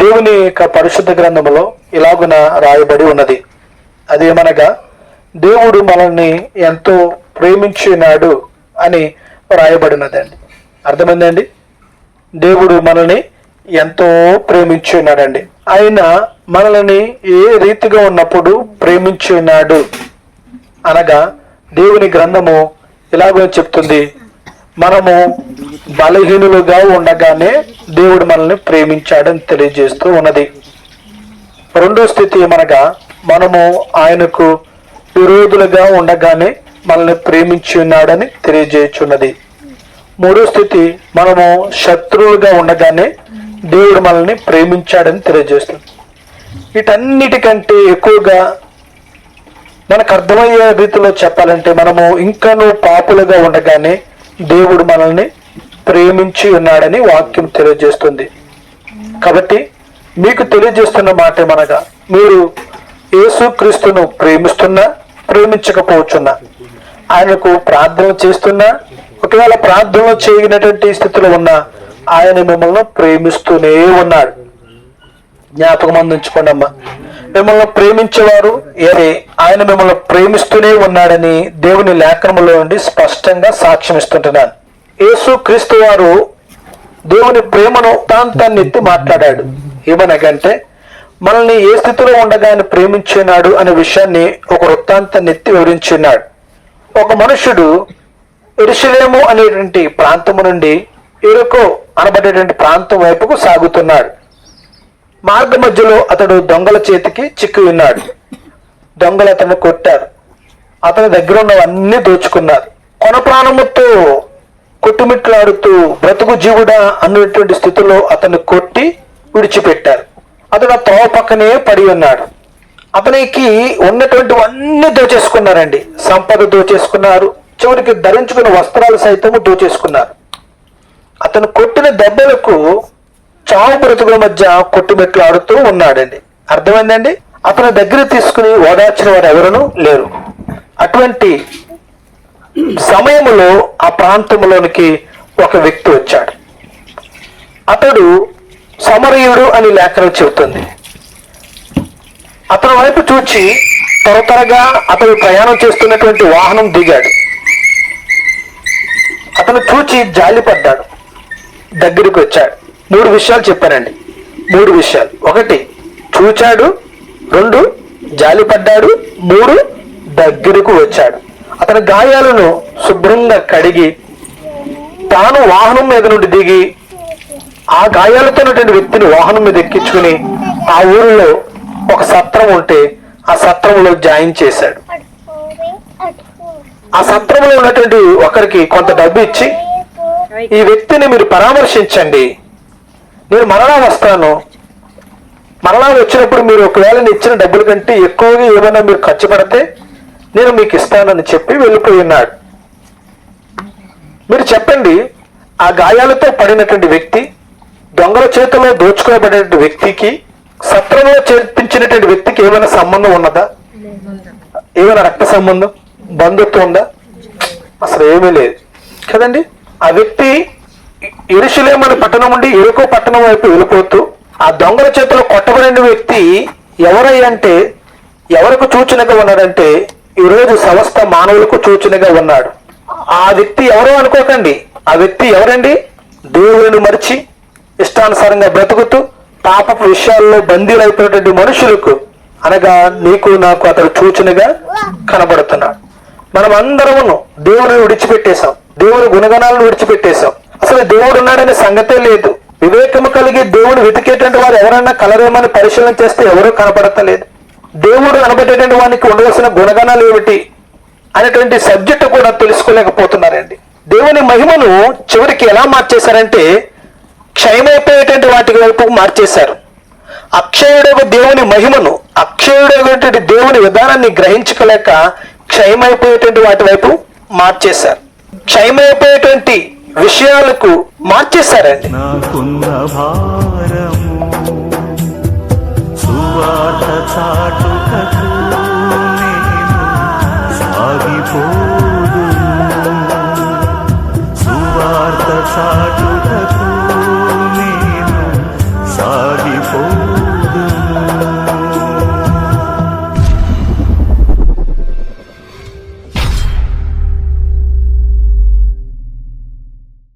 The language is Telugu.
దేవుని యొక్క పరిశుద్ధ గ్రంథములో ఇలాగున రాయబడి ఉన్నది. అదేమనగా దేవుడు మనల్ని ఎంతో ప్రేమించినాడు అని రాయబడినదండి. అర్థమైందండి? దేవుడు మనల్ని ఎంతో ప్రేమించి ఉన్నాడండి ఆయన మనల్ని ఏ రీతిగా ఉన్నప్పుడు ప్రేమించి ఉన్నాడు అనగా దేవుని గ్రంథము ఇలాగో చెప్తుంది. మనము బలహీనులుగా ఉండగానే దేవుడు మనల్ని ప్రేమించాడని తెలియజేస్తూ ఉన్నది. రెండో స్థితి ఏమనగా మనము ఆయనకు విరోధులుగా ఉండగానే మనల్ని ప్రేమించి ఉన్నాడని తెలియజేయుచున్నది. మూడో స్థితి మనము శత్రువులుగా ఉండగానే దేవుడు మనల్ని ప్రేమించాడని తెలియజేస్తుంది. వీటన్నిటికంటే ఎక్కువగా మనకు అర్థమయ్యే రీతిలో చెప్పాలంటే మనము ఇంకనూ పాపులుగా ఉండగానే దేవుడు మనల్ని ప్రేమించి ఉన్నాడని వాక్యం తెలియజేస్తుంది. కాబట్టి మీకు తెలియజేస్తున్న మాట ఏమనగా మీరు యేసుక్రీస్తును ప్రేమిస్తున్నా ప్రేమించకపోవచ్చున్నా. ఆయనకు ప్రార్థన చేస్తున్నా ఒకవేళ ప్రార్థన చేయనటువంటి స్థితిలో ఉన్నా ఆయన మిమ్మల్ని ప్రేమిస్తూనే ఉన్నాడు. జ్ఞాపకం అందించుకోండి అమ్మా మిమ్మల్ని ప్రేమించేవారు ఏరే ఆయన మిమ్మల్ని ప్రేమిస్తూనే ఉన్నాడని దేవుని లేఖనములో నుండి స్పష్టంగా సాక్ష్యం ఇస్తుంటున్నాను. యేసు క్రీస్తు వారు దేవుని ప్రేమను తాంతాన్ని ఎత్తి మాట్లాడాడు. ఏమనగంటే మనల్ని ఏ స్థితిలో ఉండగా ఆయన ప్రేమించున్నాడు అనే విషయాన్ని ఒక వృత్తాంతాన్ని ఎత్తి వివరించున్నాడు. ఒక మనుషుడు ఎరుషలేము అనేటువంటి ప్రాంతము నుండి ఎరుకో అనబడేటువంటి ప్రాంతం వైపుకు సాగుతున్నాడు. మార్గ మధ్యలో అతడు దొంగల చేతికి చిక్కి ఉన్నాడు దొంగలు అతను కొట్టారు. అతని దగ్గర ఉన్నవన్నీ దోచుకున్నారు. కొన ప్రాణముతో కొట్టుమిట్లాడుతూ బ్రతుకు జీవుడా అన్నటువంటి స్థితిలో అతను కొట్టి విడిచిపెట్టారు. అతడు ఆ త్రోవ పక్కనే పడి ఉన్నాడు. అతనికి ఉన్నటువంటివన్నీ దోచేసుకున్నారండి. సంపద దోచేసుకున్నారు. చివరికి ధరించుకున్న వస్త్రాలు సైతము దోచేసుకున్నారు. అతను కొట్టిన దెబ్బలకు చావు బ్రతుకుల మధ్య కొట్టుమెట్లాడుతూ ఉన్నాడండి. అర్థమైందండి? అతని దగ్గర తీసుకుని ఓదార్చిన వారు ఎవరూ లేరు. అటువంటి సమయంలో ఆ ప్రాంతంలోనికి ఒక వ్యక్తి వచ్చాడు. అతడు సమరయుడు అని లేఖనం చెబుతుంది. అతని వైపు చూచి త్వర త్వరగా అతడు ప్రయాణం చేస్తున్నటువంటి వాహనం దిగాడు. అతను చూచి జాలిపడ్డాడు. దగ్గరికి వచ్చాడు. మూడు విషయాలు చెప్పానండి మూడు విషయాలు. ఒకటి చూచాడు. రెండు జాలిపడ్డాడు. మూడు దగ్గరకు వచ్చాడు. అతని గాయాలను శుభ్రంగా కడిగి తాను వాహనం మీద నుండి దిగి ఆ గాయాలతో ఉన్నటువంటి వ్యక్తిని వాహనం మీద ఎక్కించుకుని ఆ ఊరిలో ఒక సత్రం ఉంటే ఆ సత్రంలో జాయిన్ చేశాడు. ఆ సత్రంలో ఉన్నటువంటి ఒకరికి కొంత డబ్బు ఇచ్చి ఈ వ్యక్తిని మీరు పరామర్శించండి. నేను మరలా వస్తాను. మరలా వచ్చినప్పుడు మీరు ఒకవేళ ఇచ్చిన డబ్బుల కంటే ఎక్కువగా ఏమైనా మీరు ఖర్చు పడితే నేను మీకు ఇస్తానని చెప్పి వెళ్ళిపోయి ఉన్నాడు. మీరు చెప్పండి ఆ గాయాలతో పడినటువంటి వ్యక్తి దొంగల చేతిలో దోచుకోబడినటువంటి వ్యక్తికి సత్రంలో చేర్పించినటువంటి వ్యక్తికి ఏమైనా సంబంధం ఉన్నదా? ఏమైనా రక్త సంబంధం బంధుత్వం ఉందా? అసలు ఏమీ లేదు. కదండి? ఆ వ్యక్తి ఇరుషులేమని పట్టణం నుండి ఎరుకో పట్టణం వైపు వెళ్ళిపోతూ ఆ దొంగల చేతిలో కొట్టబడిన వ్యక్తి ఎవరయ్యంటే ఎవరికి సూచనగా ఉన్నాడంటే ఈరోజు సమస్త మానవులకు సూచనగా ఉన్నాడు. ఆ వ్యక్తి ఎవరో అనుకోకండి. ఆ వ్యక్తి ఎవరండి? దేవుడిని మరిచి ఇష్టానుసారంగా బ్రతుకుతూ పాపపు విషయాల్లో బందీలైపోయినటువంటి మనుషులకు అనగా నీకు నాకు అతడు సూచనగా కనబడుతున్నాడు. మనం అందరమును దేవుని విడిచిపెట్టేశాం. దేవుని గుణగణాలను విడిచిపెట్టేశాం. అసలు దేవుడు ఉన్నాడనే సంగతే లేదు. వివేకము కలిగి దేవుడు వెతికేటువంటి వారు ఎవరైనా కలరేమని పరిశీలన చేస్తే ఎవరూ కనపడతలేదు. దేవుడు కనబడేటువంటి వానికి ఉండవలసిన గుణగణాలు ఏమిటి అనేటువంటి సబ్జెక్టు కూడా తెలుసుకోలేకపోతున్నారండి. దేవుని మహిమను చివరికి ఎలా మార్చేశారంటే క్షయమైపోయేటువంటి వాటి వైపు మార్చేశారు. అక్షయుడకు దేవుని మహిమను అక్షయుడైనటువంటి దేవుని విధానాన్ని గ్రహించుకోలేక క్షయమైపోయేటువంటి వాటి వైపు మార్చేశారు. క్షయమైపోయేటువంటి విషయాలకు మార్చేశారండి. నాకున్న భారము సాగిపో